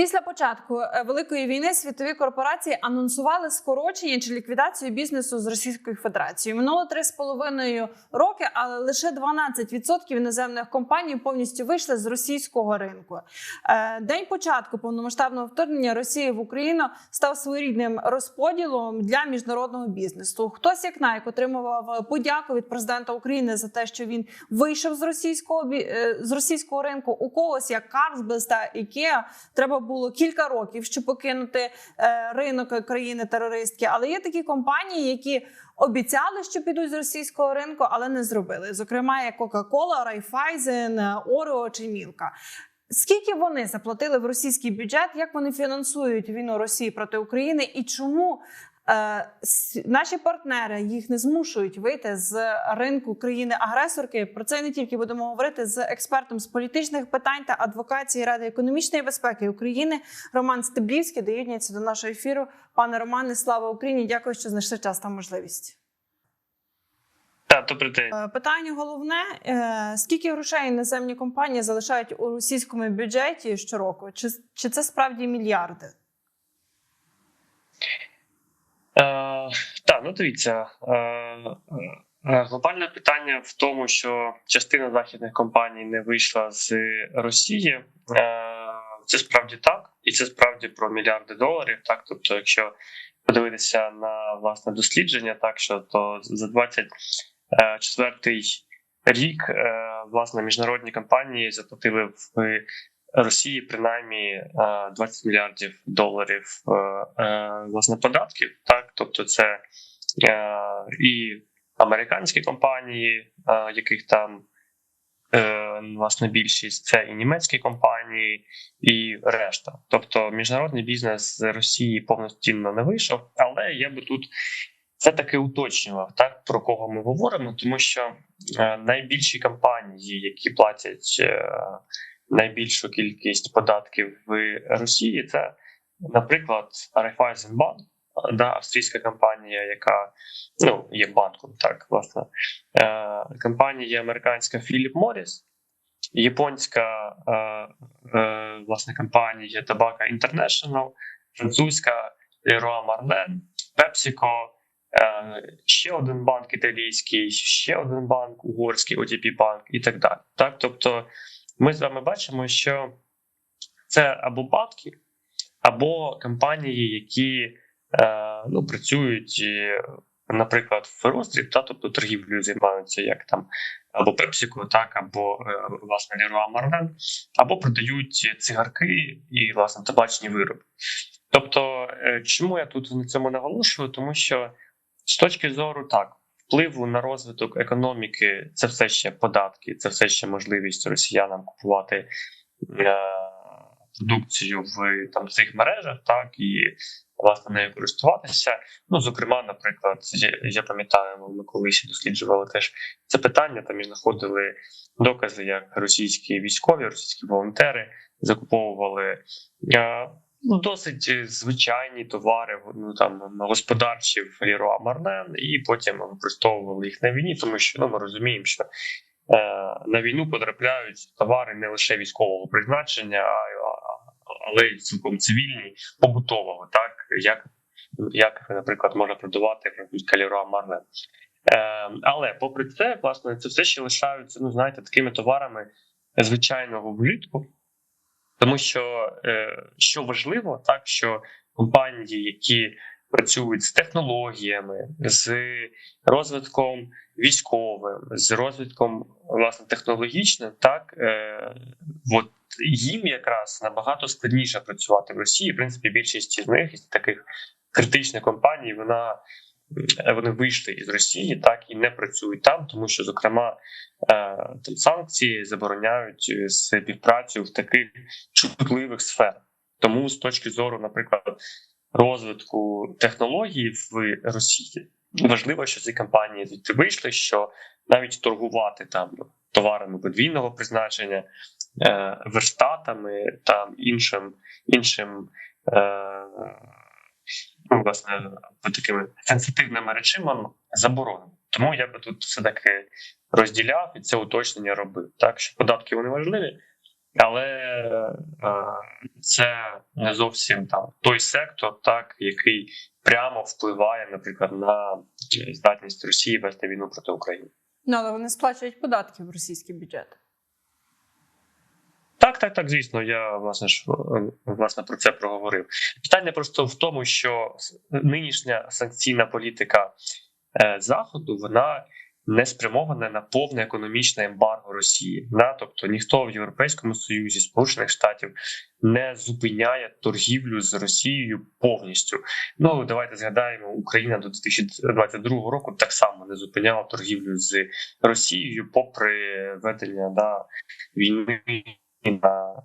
Після початку е, великої війни світові корпорації анонсували скорочення чи ліквідацію бізнесу з Російською Федерацією. Минуло три з половиною роки, але лише 12% іноземних компаній повністю вийшли з російського ринку. Е, День початку повномасштабного вторгнення Росії в Україну став своєрідним розподілом для міжнародного бізнесу. Хтось як Найк отримував подяку від президента України за те, що він вийшов з російського е, з російського ринку. У когось як Carlsberg та IKEA треба було кілька років, щоб покинути е, ринок країни терористки. Але є такі компанії, які обіцяли, що підуть з російського ринку, але не зробили. Зокрема, як Coca-Cola, Raiffeisen, Орео чи Мілка. Скільки вони заплатили в російський бюджет? Як вони фінансують війну Росії проти України? І чому наші партнери їх не змушують вийти з ринку країни-агресорки? Про це не тільки будемо говорити з експертом з політичних питань та адвокації Ради економічної безпеки України Роман Стеблівський доєднується до нашого ефіру. Пане Романе, слава Україні! Дякую, що знайшли час та можливість. Так, добрий день. Е, Питання головне: е, скільки грошей іноземні компанії залишають у російському бюджеті щороку? Чи, чи це справді мільярди? Е, так, ну дивіться. Е, е, глобальне питання в тому, що частина західних компаній не вийшла з Росії. Це справді так, і це справді про мільярди доларів. Так, тобто, якщо подивитися на власне дослідження, так що то за 24-й рік власне міжнародні компанії заплатили в Росії принаймні е, 20 мільярдів доларів е, е, власне податків. Так, тобто, це е, і американські компанії, е, яких там е, власне більшість, це і німецькі компанії, і решта. Тобто, міжнародний бізнес з Росії повноцінно не вийшов, але я би тут. Це таки уточнював так про кого ми говоримо, тому що е, найбільші компанії, які платять е, найбільшу кількість податків в Росії, це, наприклад, Raiffeisenbank, да, австрійська компанія, яка ну є банком, так власне е, компанія американська Philip Morris, японська е, е, власне компанія Tobacco International, французька Leroy Merlin, PepsiCo, е, ще один банк італійський, ще один банк угорський, OTP банк і так далі. Так, тобто ми з вами бачимо, що це або банки, або компанії, які е, ну, працюють, е, наприклад, в роздріб, та, тобто торгівлею займаються як там або PepsiCo, так, або е, власне Leroy Merlin, або продають цигарки і власне табачні вироби. Тобто, е, чому я тут на цьому наголошую? Тому що з точки зору так. Впливу на розвиток економіки це все ще податки, це все ще можливість росіянам купувати е, продукцію в там цих мережах, так і власне нею користуватися. Ну, зокрема, наприклад, я, я пам'ятаю, ми колись досліджували теж це питання. Там і знаходили докази, як російські військові, російські волонтери закуповували. Е, Ну, досить звичайні товари, ну там господарчі в Leroy Merlin, і потім використовували їх на війні, тому що ну ми розуміємо, що е, на війну потрапляють товари не лише військового призначення, але й цілком цивільні, побутового, так як, як наприклад, може продавати французька Leroy Merlin. Е, але попри це, власне, це все ще лишаються, ну знаєте, такими товарами звичайного вжитку. Тому що е, що важливо, так що компанії, які працюють з технологіями, з розвитком військовим, з розвитком власне технологічним, так е, от їм якраз набагато складніше працювати в Росії. В принципі, більшість із них із таких критичних компаній, вона вони вийшли із Росії, так і не працюють там, тому що, зокрема, е, там санкції забороняють е, співпрацю в таких чутливих сферах. Тому з точки зору, наприклад, розвитку технологій в Росії важливо, що ці компанії звідти вийшли, що навіть торгувати там товарами подвійного призначення, е, верстатами там іншим іншим. Ну, власне, такими сенситивними речима заборонено. Тому я би тут все таки розділяв і це уточнення робив. Так що податки вони важливі, Але е, це не зовсім там той сектор, так який прямо впливає, наприклад, на здатність Росії вести війну проти України. Ну, але вони сплачують податки в російський бюджет. Так, так, так, звісно, я власне ж е, власне про це проговорив. Питання просто в тому, що нинішня санкційна політика е, заходу вона не спрямована на повне економічне ембарго Росії. Да? Тобто ніхто в Європейському Союзі, Сполучених Штатів не зупиняє торгівлю з Росією повністю. Ну давайте згадаємо, Україна до 2022 року так само не зупиняла торгівлю з Росією, попри ведення да, війни на,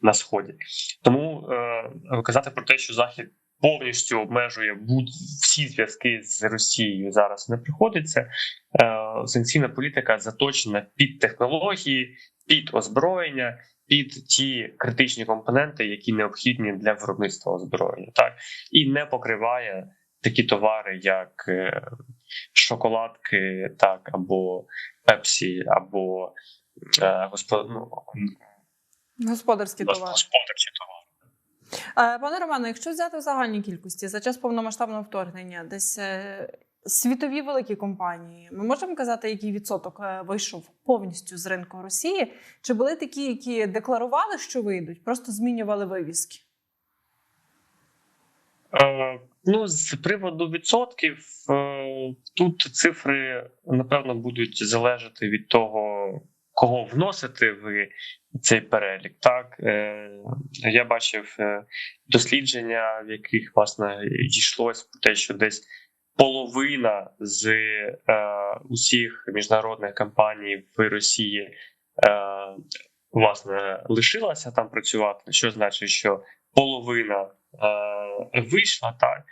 на сході. Тому е, казати про те, що Захід повністю обмежує будь всі зв'язки з Росією зараз не приходиться. Е, санкційна політика заточена під технології, під озброєння. Під ті критичні компоненти, які необхідні для виробництва озброєння, так і не покриває такі товари, як е, шоколадки, так або пепсі, або е, госпо... ну, Господарські товари. Е, Пане Романе, якщо взяти в загальній кількості за час повномасштабного вторгнення, десь е, світові великі компанії, ми можемо казати, який відсоток вийшов повністю з ринку Росії? Чи були такі, які декларували, що вийдуть, просто змінювали вивіски? Е, ну, з приводу відсотків, е, тут цифри напевно будуть залежати від того, кого вносити в цей перелік. Так е, я бачив е, дослідження, в яких власне йшлось про те, що десь половина з е, усіх міжнародних компаній в Росії власне лишилася там працювати, що значить, що половина вийшла так,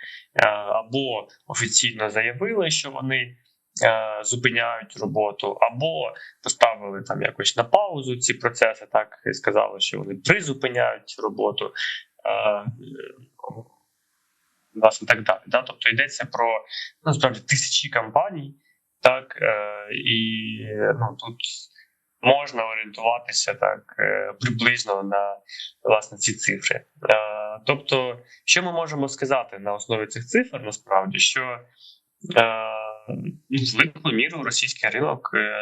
або офіційно заявили, що вони зупиняють роботу, або поставили там якось на паузу ці процеси, так і сказали, що вони призупиняють роботу. Е, Власне, так далі. Да? Тобто йдеться про ну, тисячі компаній, так е, і ну, тут можна орієнтуватися так е, приблизно на власне ці цифри. Е, тобто, що ми можемо сказати на основі цих цифр, насправді, що е, великою мірою російський ринок е,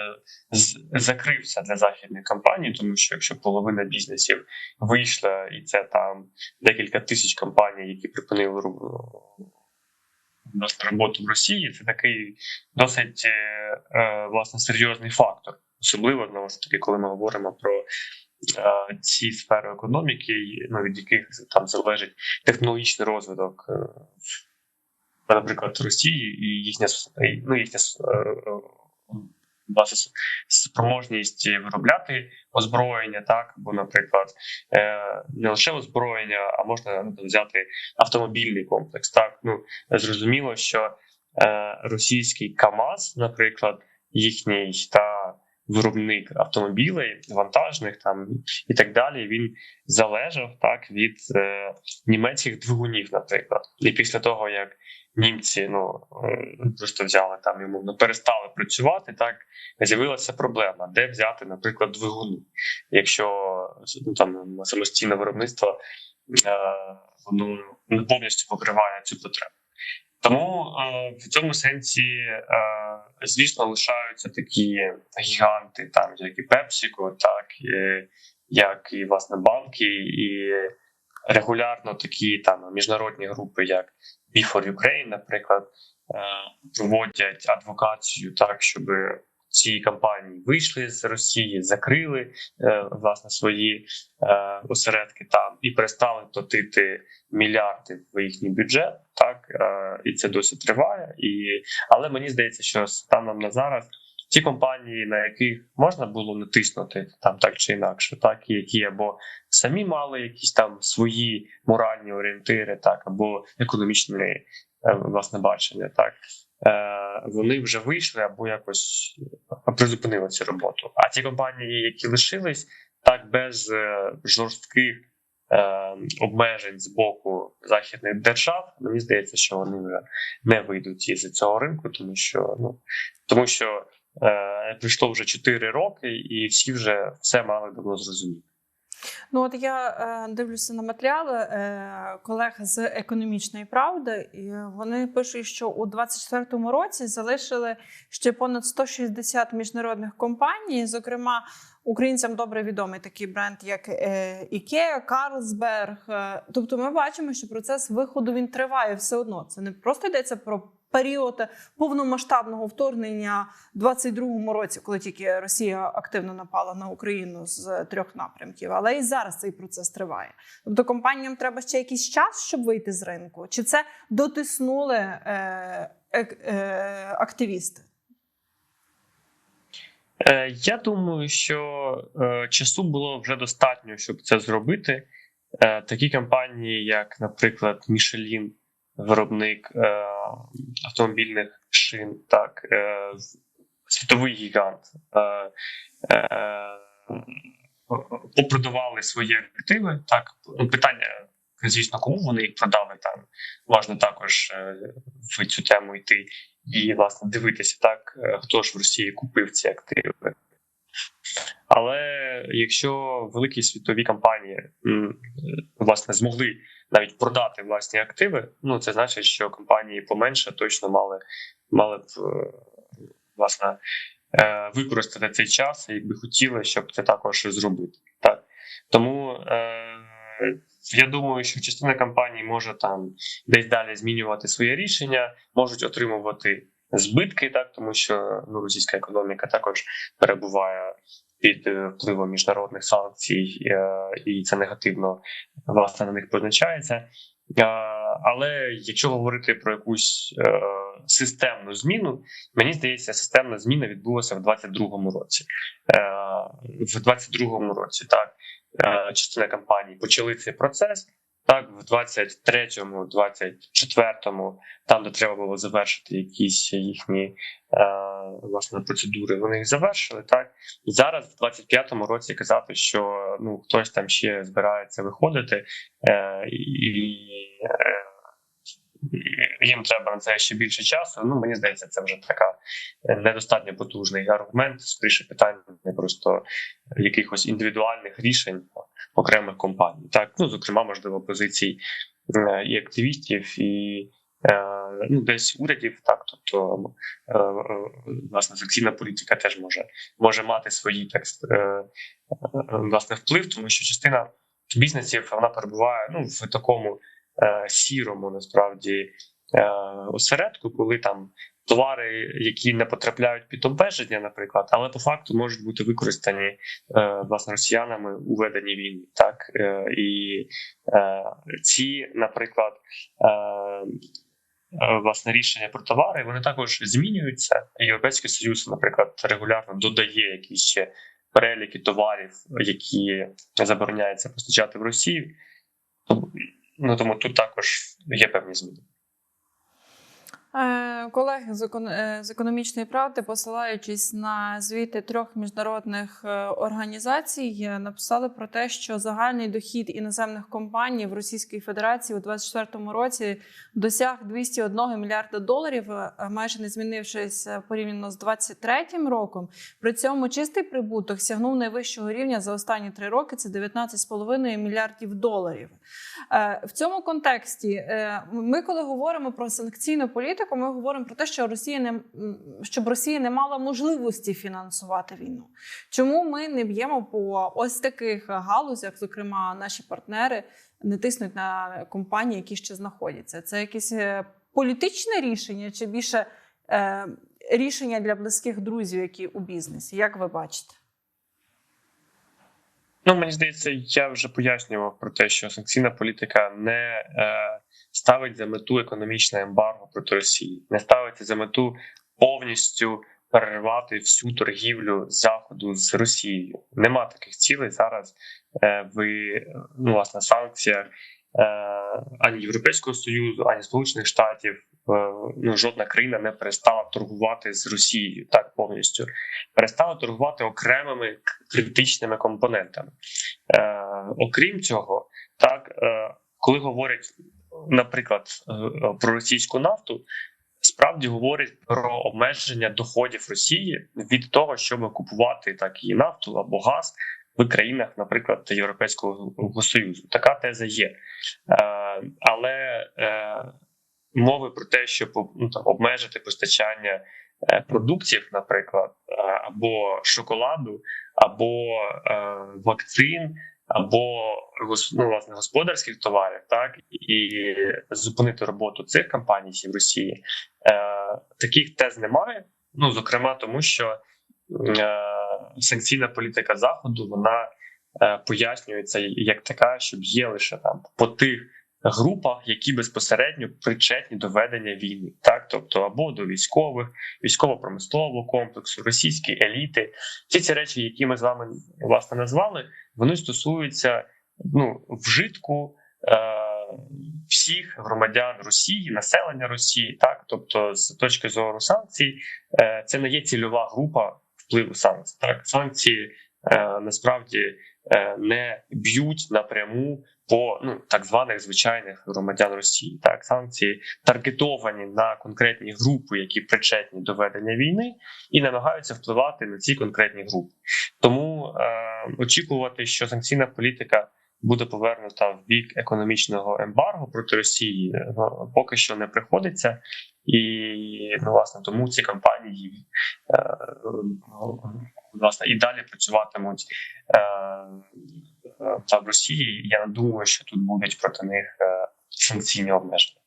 закрився для західних компаній, тому що якщо половина бізнесів вийшла, і це там декілька тисяч компаній, які припинили роботу в Росії, це такий досить е, е, власне серйозний фактор, особливо знову ж таки, коли ми говоримо про ці сфери економіки, ну, від яких там залежить технологічний розвиток, наприклад, Росії і їхня ну, їхня е, е, власне спроможність виробляти озброєння, так або, наприклад, е, не лише озброєння, а можна ну, взяти автомобільний комплекс. Так, ну зрозуміло, що е, російський КАМАЗ, наприклад, їхній та виробник автомобілей, вантажних там і так далі, він залежав так від німецьких двигунів, наприклад. І після того, як німці ну е, просто взяли там умовно перестали працювати, так з'явилася проблема, де взяти, наприклад, двигуни, якщо ну, там самостійне виробництво е, воно не повністю покриває цю потребу. Тому е, в цьому сенсі, е, звісно, лишаються такі гіганти, там як і PepsiCo, так і, як і власне банки, і регулярно такі там міжнародні групи, як Be4 Ukraine, наприклад, е, проводять адвокацію так, щоб ці компанії вийшли з Росії, закрили е, власне свої е, осередки там і перестали платити мільярди в їхній бюджет. Так і це досі триває. І але мені здається, що станом на зараз ті компанії, на яких можна було натиснути там так чи інакше, так які або самі мали якісь там свої моральні орієнтири, так або економічні е, власне бачення, так. Е, Вони вже вийшли або якось призупинили цю роботу. А ті компанії, які лишились, так без е, жорстких обмежень з боку західних держав, мені здається, що вони вже не вийдуть із цього ринку, тому що ну тому що е, пройшло вже 4 роки, і всі вже все мали давно зрозуміти. Ну от я е, дивлюся на матеріали е, колег з економічної правди, і вони пишуть, що у 24-му році залишили ще понад 160 міжнародних компаній. Зокрема, українцям добре відомий такий бренд, як Ікеа, Карлсберг. Тобто, ми бачимо, що процес виходу він триває все одно. Це не просто йдеться про. Період повномасштабного вторгнення в 22-му році, коли тільки Росія активно напала на Україну з трьох напрямків, але і зараз цей процес триває. Тобто компаніям треба ще якийсь час, щоб вийти з ринку, чи це дотиснули е, е, активісти? Е, Я думаю, що е, часу було вже достатньо, щоб це зробити. Е, Такі компанії, як, наприклад, Michelin, виробник е, автомобільних шин, так, е, світовий гігант, е, е, попродавали свої активи. Так, Ну, питання, звісно, кому вони їх продали там. Важно також е, в цю тему йти і власне дивитися так, е, хто ж в Росії купив ці активи. Але якщо великі світові компанії власне змогли навіть продати власні активи, ну це значить, що компанії поменше точно мали мали б е, власне е, використати цей час, якби хотіли, щоб це також зробити. Так тому е, я думаю, що частина компаній може там десь далі змінювати своє рішення, можуть отримувати збитки, так тому що ну російська економіка також перебуває під впливом міжнародних санкцій, е, і це негативно власне на них позначається. Е, Але якщо говорити про якусь е, системну зміну, мені здається, системна зміна відбулася в 22-му році. В 22-му році так частина компаній почали цей процес. Так, в 23-му, 24-му, там, де треба було завершити якісь їхні е, власне процедури, вони їх завершили. Так і зараз, в 25-му році, казати, що ну хтось там ще збирається виходити, е, і е, їм треба на це ще більше часу. Ну мені здається, це вже така е, недостатньо потужний аргумент. Скоріше питання не просто якихось індивідуальних рішень окремих компаній. Так, ну зокрема, можливо, позицій е, і активістів, і е, ну, десь урядів, так, тобто е, власне санкційна політика теж може може мати свої е, власне вплив, тому що частина бізнесів вона перебуває ну в такому сірому насправді осередку, коли там. Товари, які не потрапляють під обмеження, наприклад, але по факту можуть бути використані е, власне росіянами у веденні війни, так е, і е, ці, наприклад, е, е, власне рішення про товари, вони також змінюються. Європейський союз, наприклад, регулярно додає якісь ще переліки товарів, які забороняється постачати в Росію. Ну тому тут також є певні зміни. Е, Колеги е, з економічної правди, посилаючись на звіти трьох міжнародних е, організацій, написали про те, що загальний дохід іноземних компаній в Російській Федерації у 2024 році досяг 201 мільярда доларів, майже не змінившись порівняно з 2023 роком. При цьому чистий прибуток сягнув найвищого рівня за останні три роки. Це 19,5 мільярдів доларів. В цьому контексті ми, коли говоримо про санкційну політику, ми говоримо про те, що Росія не щоб Росія не мала можливості фінансувати війну. Чому ми не б'ємо по ось таких галузях, зокрема, наші партнери не тиснуть на компанії, які ще знаходяться? Це якесь е, політичне рішення чи більше е, рішення для близьких друзів, які у бізнесі? Як ви бачите? Ну, мені здається, я вже пояснював про те, що санкційна політика не е, ставить за мету економічне ембарго проти Росії, не ставить за мету повністю перервати всю торгівлю заходу з Росією. Нема таких цілей зараз е, в ну, власне санкціях е, ані Європейського союзу, ані Сполучених Штатів. Е, ну, жодна країна не перестала торгувати з Росією так повністю, перестала торгувати окремими критичними компонентами. Е, окрім цього, так е, коли говорять, наприклад, е, про російську нафту, справді говорять про обмеження доходів Росії від того, щоб купувати так і нафту або газ в країнах, наприклад, Європейського Союзу. Така теза є. Е, але е, мови про те, щоб ну, там, обмежити постачання е, продуктів, наприклад, е, або шоколаду, або е, вакцин, або ну, власне господарських товарів, так і зупинити роботу цих компаній в Росії. Е, таких тез немає. Ну зокрема, тому що е, санкційна політика заходу вона е, пояснюється як така, щоб є лише там по тих групах, які безпосередньо причетні до ведення війни, так тобто або до військових, військово-промислового комплексу, російські еліти. Всі ці речі, які ми з вами власне назвали, вони стосуються ну вжитку. Е, всіх громадян Росії, населення Росії, так тобто, з точки зору санкцій, е, це не є цільова група впливу санкцій. Так, санкції е, насправді е, не б'ють напряму по ну так званих звичайних громадян Росії. Так, санкції таргетовані на конкретні групи, які причетні до ведення війни, і намагаються впливати на ці конкретні групи. Тому е, очікувати, що санкційна політика буде повернута в бік економічного ембарго проти Росії, ну, поки що не приходиться, і ну, власне тому ці компанії е, власне і далі працюватимуть е, та в Росії. Я не думаю, що тут будуть проти них е, санкційні обмеження.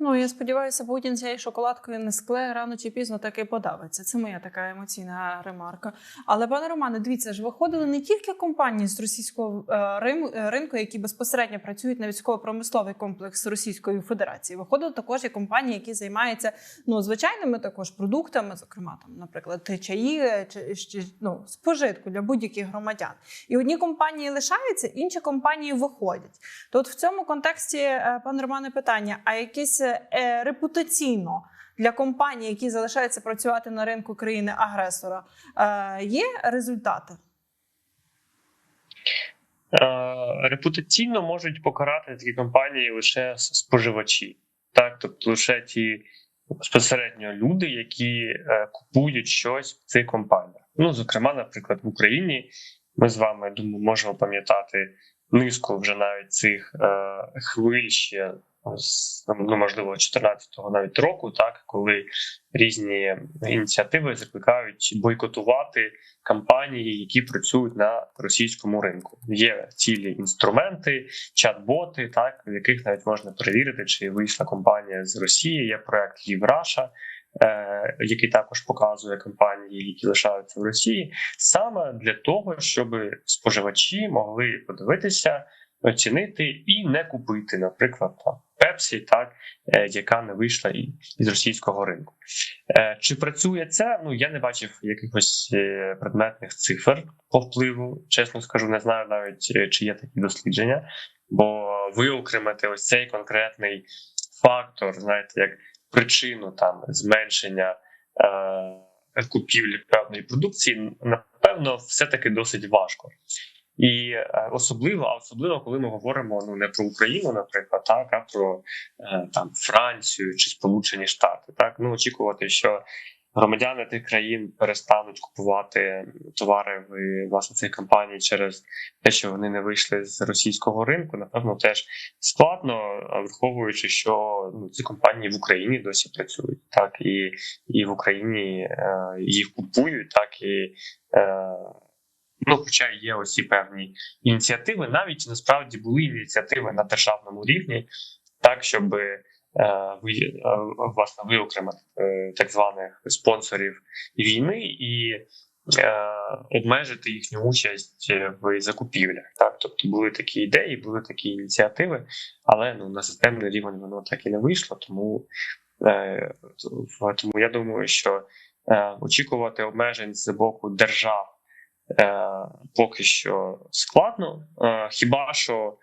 Ну я сподіваюся, Путін цією шоколадкою не скле рано чи пізно таки подавиться. Це моя така емоційна ремарка. Але пане Романе, дивіться ж, виходили не тільки компанії з російського е, е, ринку, які безпосередньо працюють на військово-промисловий комплекс Російської Федерації. Виходили також і компанії, які займаються ну звичайними також продуктами, зокрема там, наприклад, чаї е, чи, ну спожитку для будь-яких громадян. І одні компанії лишаються, інші компанії виходять. То от в цьому контексті, пане Романе, питання: а якісь е, репутаційно для компаній, які залишаються працювати на ринку країни-агресора, е, є результати? Е, Репутаційно можуть покарати такі компанії лише споживачі, так тобто лише ті безпосередньо люди, які купують щось в цих компаніях. Ну, зокрема, наприклад, в Україні ми з вами думаю, можемо пам'ятати низку вже навіть цих хвиль ще ну, можливо 14-го навіть року, так коли різні ініціативи закликають бойкотувати компанії, які працюють на російському ринку. Є цілі інструменти, чат-боти, так в яких навіть можна перевірити, чи вийшла компанія з Росії. Є проект Євраша, е, який також показує компанії, які лишаються в Росії, саме для того, щоб споживачі могли подивитися, оцінити і не купити, наприклад, там. Пепсі, так е, яка не вийшла із російського ринку. Е, Чи працює це? Ну я не бачив якихось е, предметних цифр по впливу. Чесно скажу, не знаю навіть чи є такі дослідження, бо виокремити ось цей конкретний фактор, знаєте, як причину там зменшення купівлі певної продукції, напевно, все таки досить важко. І е, особливо, а особливо, коли ми говоримо ну не про Україну, наприклад, так а про е, там Францію чи Сполучені Штати, так ну очікувати, що громадяни тих країн перестануть купувати товари в власне цих компаній через те, що вони не вийшли з російського ринку. Напевно, теж складно, враховуючи, що ну ці компанії в Україні досі працюють, так і, і в Україні е, їх купують, так і. Е, Ну, хоча є оці певні ініціативи, навіть насправді були ініціативи на державному рівні, так щоб е, ви е, власне виокремити е, так званих спонсорів війни і е, обмежити їхню участь в закупівлях. Так, тобто були такі ідеї, були такі ініціативи, але ну на системний рівень воно так і не вийшло. Тому, е, тому я думаю, що е, очікувати обмежень з боку держав. Е, поки що складно. Е, хіба що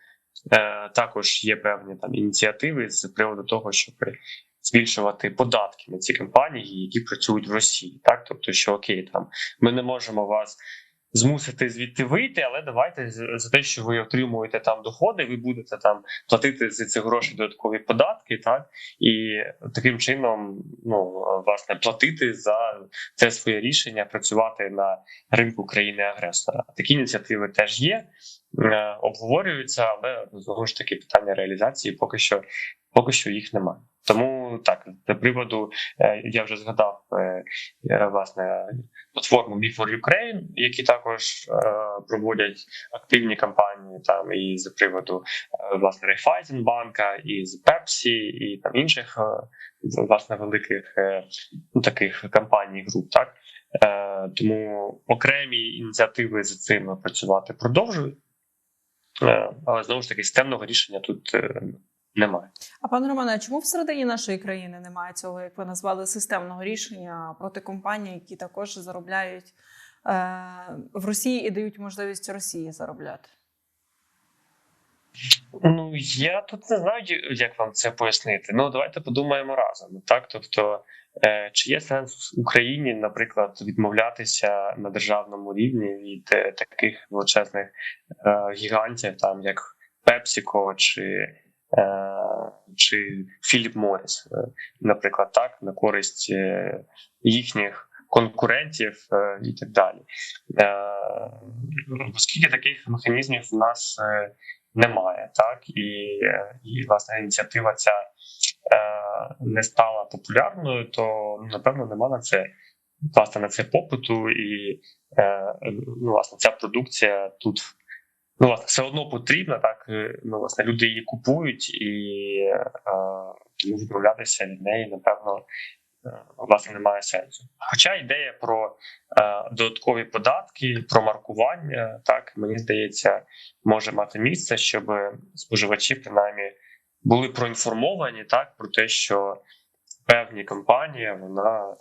е, також є певні там ініціативи з приводу того, щоб збільшувати податки на ці компанії, які працюють в Росії. Так, тобто, що окей, там ми не можемо вас змусити звідти вийти, але давайте за те, що ви отримуєте там доходи, ви будете там платити за ці гроші додаткові податки, так і таким чином, ну власне, платити за це своє рішення, працювати на ринку країни-агресора. Такі ініціативи теж є, е, обговорюються, але знову ж таки питання реалізації поки що поки що їх немає. Тому так для приводу е, я вже згадав е, е, власне платформу Me for Ukraine, які також проводять активні кампанії там і з приводу власне Райфайзенбанка, і з Пепсі, і там інших власне великих ну, таких кампаній груп. Так тому окремі ініціативи з цим працювати продовжують, але знову ж таки системного рішення тут немає. А пане Романе, а чому всередині нашої країни немає цього, як ви назвали, системного рішення проти компаній, які також заробляють е, в Росії і дають можливість Росії заробляти? Ну я тут не знаю, як вам це пояснити. Ну давайте подумаємо разом. Так, тобто, е, чи є сенс в Україні, наприклад, відмовлятися на державному рівні від е, таких величезних е, гігантів, там як PepsiCo чи, чи Philip Morris, е, наприклад, так, на користь е, їхніх конкурентів е, і так далі. Е, оскільки таких механізмів у нас. Е, немає, так і, е, і власне ініціатива ця е, не стала популярною, то напевно нема на це власне на це попиту, і е, ну, власне ця продукція тут ну власне все одно потрібна. Так е, ну власне люди її купують, і е, відмовлятися від неї, напевно. е, Власне, немає сенсу. Хоча ідея про е, додаткові податки, про маркування, так мені здається, може мати місце, щоб споживачі принаймні були проінформовані так про те, що певні компанія вона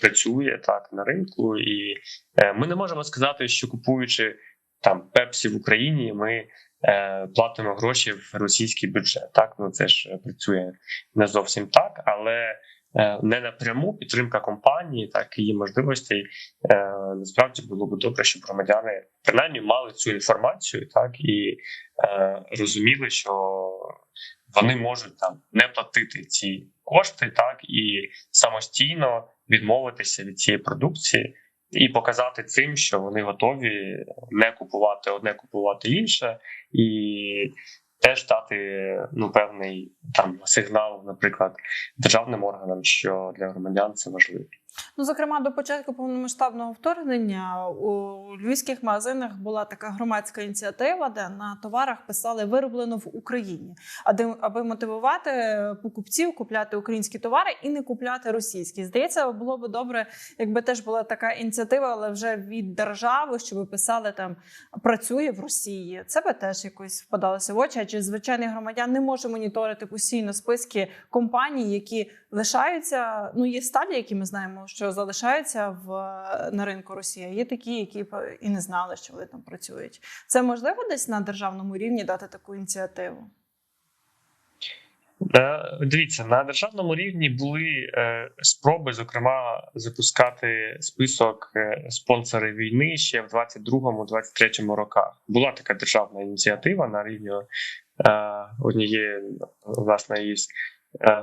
працює так на ринку, і е, ми не можемо сказати, що купуючи там Пепсі в Україні, ми е, платимо гроші в російський бюджет. Так ну це ж працює не зовсім так, але е, не напряму підтримка компанії, так і її можливостей. Е, насправді було б добре, щоб громадяни принаймні мали цю інформацію, так і е, розуміли, що вони можуть там не платити ці кошти, так і самостійно відмовитися від цієї продукції. І показати цим, що вони готові не купувати одне, купувати інше, і теж дати ну певний там сигнал, наприклад, державним органам, що для громадян це важливо. Ну, зокрема, до початку повномасштабного вторгнення у львівських магазинах була така громадська ініціатива, де на товарах писали вироблено в Україні, аби, мотивувати покупців купляти українські товари і не купляти російські. Здається, було б добре, якби теж була така ініціатива, але вже від держави, щоб писали там працює в Росії. Це би теж якось впадалося в очі. Адже звичайний громадян не може моніторити постійно списки компаній, які лишаються. Ну є сталі, які ми знаємо, що залишаються в на ринку Росії. а Є такі, які і не знали, що вони там працюють. Це можливо десь на державному рівні дати таку ініціативу. Е, Дивіться, на державному рівні були е, спроби, зокрема, запускати список е, спонсорів війни ще в 22-23 роках. Була така державна ініціатива на рівні однієї власне із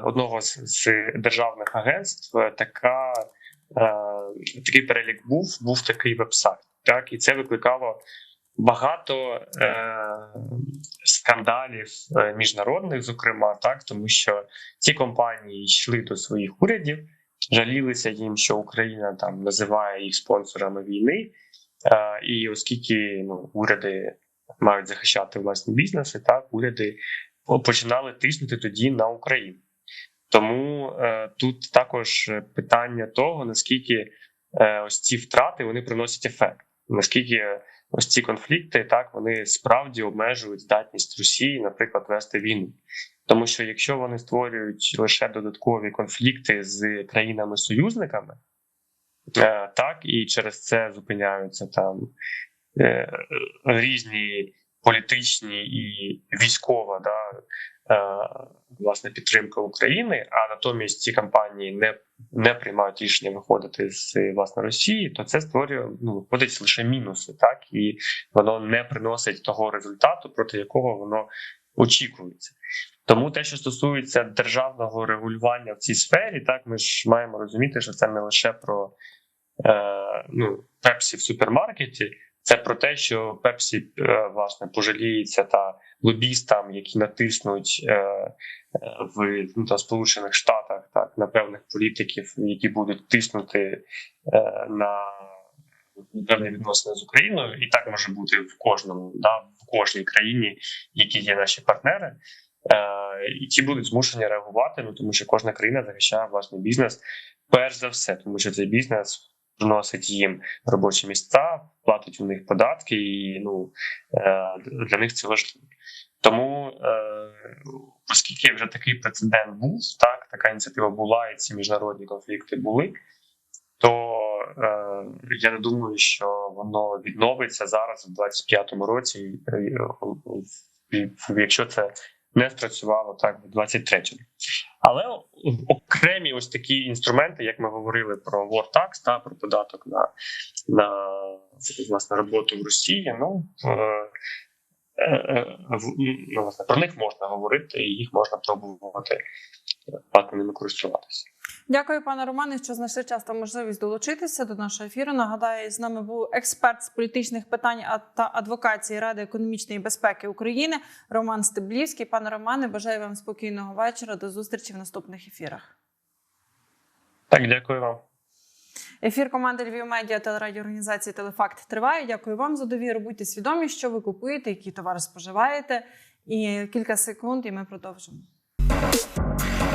одного з, державних агентств. е, Така е, такий перелік був, був такий вебсайт. Так, і це викликало багато е, скандалів е, міжнародних, зокрема, так тому що ці компанії йшли до своїх урядів, жалілися їм, що Україна там називає їх спонсорами війни, е, і оскільки ну, уряди мають захищати власні бізнеси, так уряди починали тиснути тоді на Україну. Тому е, тут також питання того, наскільки е, ось ці втрати вони приносять ефект, наскільки ось ці конфлікти так вони справді обмежують здатність Росії, наприклад, вести війну. Тому що якщо вони створюють лише додаткові конфлікти з країнами-союзниками, е, так і через це зупиняються там е, різні політичні і військова да, е, власне підтримка України, а натомість ці компанії не, не приймають рішення виходити з власне Росії, то це створює ну виходить лише мінуси, так і воно не приносить того результату, проти якого воно очікується. Тому те, що стосується державного регулювання в цій сфері, так ми ж маємо розуміти, що це не лише про е, ну, пепсі в супермаркеті, це про те, що Пепсі е, власне пожаліється та лобістам, які натиснуть е, е, в ну, та, Сполучених Штатах так на певних політиків, які будуть тиснути на певні відносини з Україною, і так може бути в кожному, да, в кожній країні, які є наші партнери. І ті будуть змушені реагувати, ну тому що кожна країна захищає власний бізнес, перш за все, тому що цей бізнес приносить їм робочі місця, платить у них податки, і ну е, для них це важливо. Тому, е, оскільки вже такий прецедент був, так така ініціатива була, і ці міжнародні конфлікти були, то е, я не думаю, що воно відновиться зараз в 25-му році, якщо це не спрацювало так в 23-му. Але окремі ось такі інструменти, як ми говорили про War та про податок на, на власне роботу в Росії. Ну е, е, е, в- ну, власне, про них можна говорити, і їх можна пробувати ними користуватися. Дякую, пане Романе, що знайшли час та можливість долучитися до нашого ефіру. Нагадаю, з нами був експерт з політичних питань та адвокації Ради економічної безпеки України Роман Стеблівський. Пане Романе, бажаю вам спокійного вечора. До зустрічі в наступних ефірах. Так, дякую вам. Ефір команди Львів Медіа телерадіоорганізації Телефакт триває. Дякую вам за довіру. Будьте свідомі, що ви купуєте, які товари споживаєте. І кілька секунд, і ми продовжимо.